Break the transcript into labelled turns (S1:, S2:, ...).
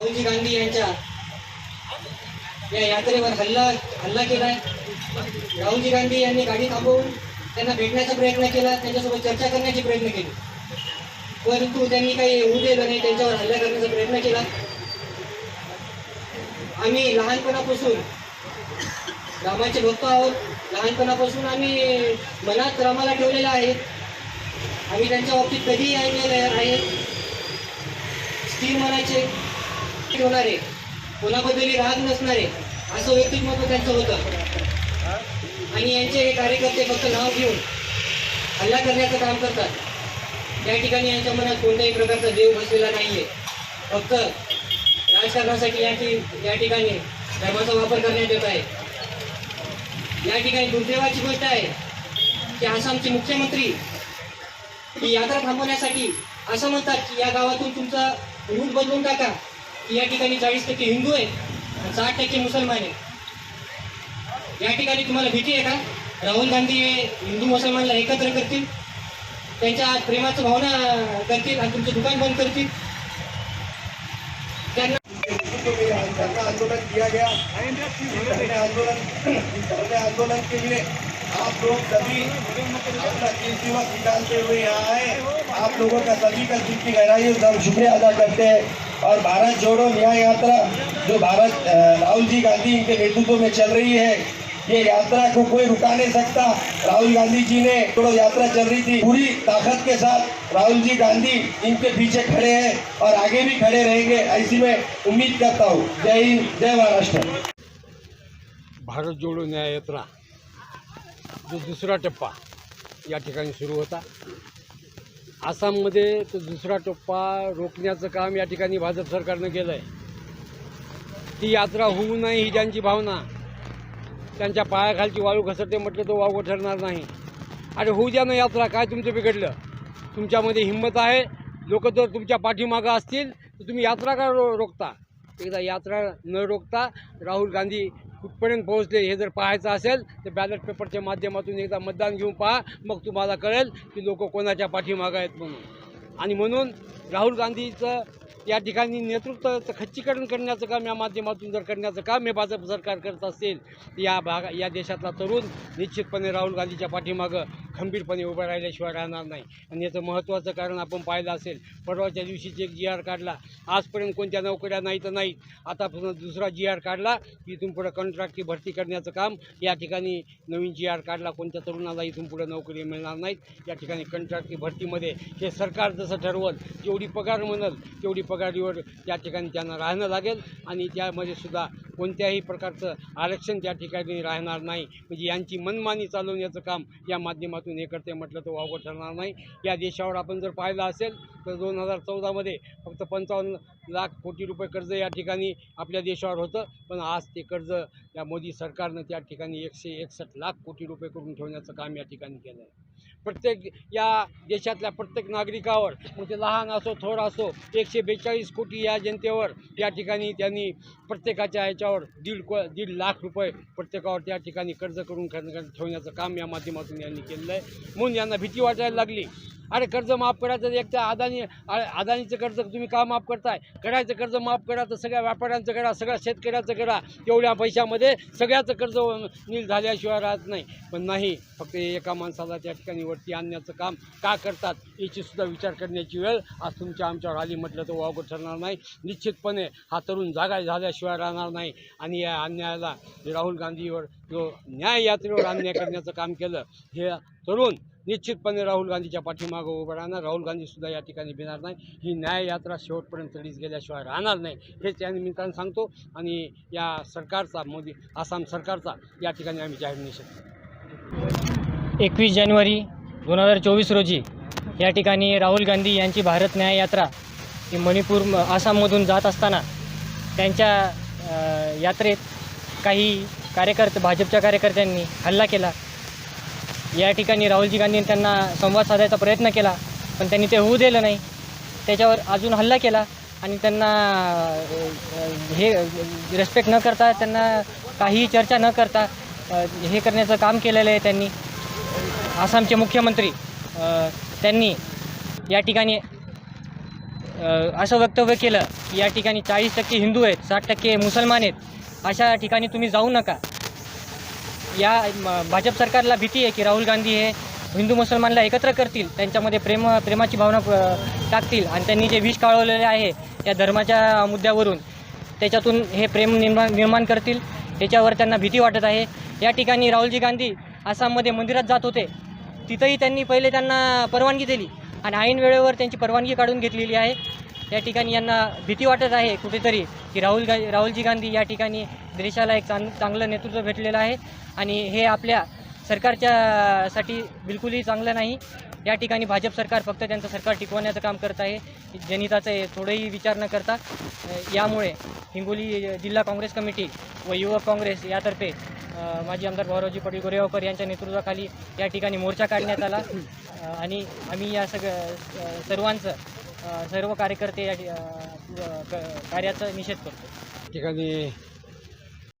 S1: राहुलजी गांधी यांच्या या यात्रेवर हल्ला हल्ला केलाय. राहुलजी गांधी यांनी गाडी थांबवून त्यांना भेटण्याचा प्रयत्न केला त्यांच्यासोबत चर्चा करण्याचे प्रयत्न केले. परंतु त्यांनी काही होऊ दिलं नाही त्यांच्यावर हल्ला करण्याचा प्रयत्न केला. आम्ही लहानपणापासून रामाचे भक्त आहोत. लहानपणापासून आम्ही मनात रामाला ठेवलेलं आहे. आम्ही त्यांच्या बाबतीत कधीही ऐकलेलं आहे. स्थिर मनाचे ठेवणारे कोणाबद्दलही राग नसणारे. असं व्यक्तिमत्व त्यांचं होतं. आणि यांचे हे कार्यकर्ते फक्त नाव घेऊन हल्ला करण्याचं काम करतात. या ठिकाणी यांच्या मनात कोणत्याही प्रकारचा देव बसलेला नाहीये. फक्त राजकारणासाठी या या ठिकाणी धर्माचा वापर करण्यात येत आहे. या ठिकाणी दुर्दैवाची गोष्ट आहे की आसामचे मुख्यमंत्री ही यात्रा थांबवण्यासाठी असं म्हणतात की या गावातून तुमचा रूट बदलून टाका. की या ठिकाणी चाळीस टक्के हिंदू आहेत आणि साठ टक्के मुसलमान आहेत. या ठिकाणी तुम्हाला भीती आहे का? राहुल गांधी हे हिंदू मुसलमानला एकत्र करतील त्यांच्या प्रेमाचं भावना करतील आणि तुमचं दुकान बंद करतील? त्यांना
S2: तो आंदोलन किया गया आंदोलन आंदोलन के लिए आप लोग सभी अपना कीमती वक्त निकालते हुए यहाँ आए आप लोगों का सभी का दिल की गहराइयों से शुक्रिया अदा करते हैं। और भारत जोड़ो न्याय यात्रा जो भारत राहुल जी गांधी के नेतृत्व में चल रही है, ये यात्रा को कोई रुका नहीं सकता। राहुल गांधी जी ने जोड़ो यात्रा चल रही थी। पूरी ताकत के साथ राहुल जी गांधी इनके पीछे खड़े हैं और आगे भी खड़े रहेंगे, ऐसी मैं उम्मीद करता हूँ। जय हिंद, जय महाराष्ट्र।
S3: भारत जोडो न्याय यात्रा, जो दूसरा टप्पा या ठिकाणी सुरू होता आसाममध्ये तो दुसरा टप्पा रोखण्याचं काम या ठिकाणी भाजप सरकारनं केलं आहे ती यात्रा होऊ नये ही ज्यांची भावना. त्यांच्या पायाखालची वाळू घसरते म्हटलं तो वावगं ठरणार नाही. अरे होऊ द्या ना यात्रा काय तुमचं बिघडलं? तुमच्यामध्ये हिंमत आहे. लोक जर तुमच्या पाठीमागं असतील तर तुम्ही यात्रा का रो रोखता? एकदा यात्रा न रोखता राहुल गांधी कुठपर्यंत पोहोचले हे जर पाहायचं असेल तर बॅलेट पेपरच्या माध्यमातून एकदा मतदान घेऊन पहा. मग तुम्हाला कळेल की लोक कोणाच्या पाठीमागं आहेत म्हणून. आणि म्हणून राहुल गांधीचं या ठिकाणी नेतृत्वाचं खच्चीकरण करण्याचं काम या माध्यमातून जर करण्याचं काम हे भाजप सरकार करत असेल या भागा या देशातला तरुण निश्चितपणे राहुल गांधीच्या पाठीमागं खंबीरपणे उभं राहिल्याशिवाय राहणार नाही. आणि याचं महत्त्वाचं कारण आपण पाहिलं असेल परवाच्या दिवशीच एक जी आर काढला. आजपर्यंत कोणत्या नोकऱ्या नाही तर नाहीत. आता दुसरा जी आर काढला इथून पुढं कॉन्ट्रॅक्टची भरती करण्याचं काम. या ठिकाणी नवीन जी आर काढला कोणत्या तरुणाला इथून पुढं नोकरी मिळणार नाहीत. या ठिकाणी कॉन्ट्रॅक्टची भरतीमध्ये हे सरकार जसं ठरवल जेवढी पगार म्हणल तेवढी पगारीवर त्या ठिकाणी त्यांना राहणं लागेल. आणि त्यामध्ये सुद्धा कोणत्याही प्रकारचं आरक्षण त्या ठिकाणी राहणार नाही. म्हणजे यांची मनमानी चालवण्याचं काम या माध्यमातून हे करते म्हटलं तर वावगं ठरणार नाही. या देशावर आपण जर पाहिलं असेल तर दोन हजार चौदामध्ये फक्त पंचावन्न लाख कोटी रुपये कर्ज या ठिकाणी आपल्या देशावर होतं. पण आज ते कर्ज या मोदी सरकारनं त्या ठिकाणी एकशे एकसष्ट लाख कोटी रुपये करून ठेवण्याचं काम या ठिकाणी केलं आहे प्रत्येक या देशातल्या प्रत्येक नागरिकावर मग ते लहान असो थोर असो एकशे बेचाळीस कोटी या जनतेवर या ठिकाणी त्यांनी प्रत्येकाच्या ह्याच्यावर दीड को दीड लाख रुपये प्रत्येकावर त्या ठिकाणी कर्ज करून ठेवण्याचं काम या माध्यमातून यांनी केलेलं आहे. म्हणून यांना भीती वाटायला लागली. अरे कर्ज माफ करायचं एक तर अदानी अदानीचं कर्ज तुम्ही का माफ करताय? करायचं कर्ज माफ करा तर सगळ्या व्यापाऱ्यांचं करा सगळ्या शेतकऱ्याचं करा. तेवढ्या पैशामध्ये सगळ्याचं कर्ज नील झाल्याशिवाय राहत नाही. पण नाही फक्त एका माणसाला त्या ठिकाणी वरती आणण्याचं काम का करतात याचीसुद्धा विचार करण्याची वेळ आज तुमच्या आमच्यावर आली म्हटलं तर वावगं ठरणार नाही. निश्चितपणे हा तरुण जागा झाल्याशिवाय राहणार नाही. आणि या अन्यायाला राहुल गांधीवर जो न्याय यात्रेवर अन्याय करण्याचं काम केलं हे तरुण निश्चितपणे राहुल गांधीच्या पाठीमागं उभं राहणार. राहुल गांधीसुद्धा या ठिकाणी भिणार नाही. ही न्याय यात्रा शेवटपर्यंत तडीच गेल्याशिवाय राहणार नाही. हेच या निमित्तानं सांगतो. आणि या सरकारचा मोदी आसाम सरकारचा या ठिकाणी आम्ही जाहीर निषेध
S4: एकवीस जानेवारी दोन हजार चोवीस रोजी या ठिकाणी राहुल गांधी यांची भारत न्याय यात्रा ही मणिपूर आसाममधून जात असताना त्यांच्या यात्रेत काही कार्यकर्ते भाजपच्या कार्यकर्त्यांनी हल्ला केला. या ठिकाणी राहुलजी गांधींनी त्यांना संवाद साधायचा प्रयत्न केला पण त्यांनी ते होऊ दिलं नाही. त्याच्यावर अजून हल्ला केला आणि त्यांना हे रिस्पेक्ट न करता त्यांना काहीही चर्चा न करता हे करण्याचं काम केलेलं आहे त्यांनी. आसामचे मुख्यमंत्री त्यांनी या ठिकाणी असं वक्तव्य केलं की या ठिकाणी चाळीस टक्के हिंदू आहेत साठ टक्के मुसलमान आहेत. अशा ठिकाणी तुम्ही जाऊ नका. या म- भाजप सरकारला भीती आहे की राहुल गांधी हे हिंदू मुसलमानला एकत्र करतील त्यांच्यामध्ये प्रेम प्रेमाची भावना टाकतील आणि त्यांनी जे विष काळवलेले आहे या धर्माच्या मुद्द्यावरून त्याच्यातून हे प्रेम निर्माण निर्माण करतील त्याच्यावर त्यांना भीती वाटत आहे. या ठिकाणी राहुलजी गांधी आसाममध्ये मंदिरात जात होते. तिथंही त्यांनी पहिले त्यांना परवानगी दिली आणि ऐन वेळेवर त्यांची परवानगी काढून घेतलेली आहे. या ठिकाणी यांना भीती वाटत आहे कुठेतरी की राहुल गा राहुलजी गांधी या ठिकाणी देशाला एक चांग चांगलं नेतृत्व भेटलेलं आहे आणि हे आपल्या सरकारच्या साठी बिलकुलही चांगलं नाही. या ठिकाणी भाजप सरकार फक्त त्यांचं सरकार टिकवण्याचं काम करत आहे. जनिताचं थोडंही विचार न करता यामुळे हिंगोली जिल्हा काँग्रेस कमिटी व युवक काँग्रेस यातर्फे माजी आमदार भाऊरावजी पाटील गोरेगावकर यांच्या नेतृत्वाखाली या ठिकाणी मोर्चा काढण्यात आला. आणि आम्ही या सग सर्वांचं सर्व कार्यकर्ते या क- कार्याचा निषेध करतो.
S3: ठिकाणी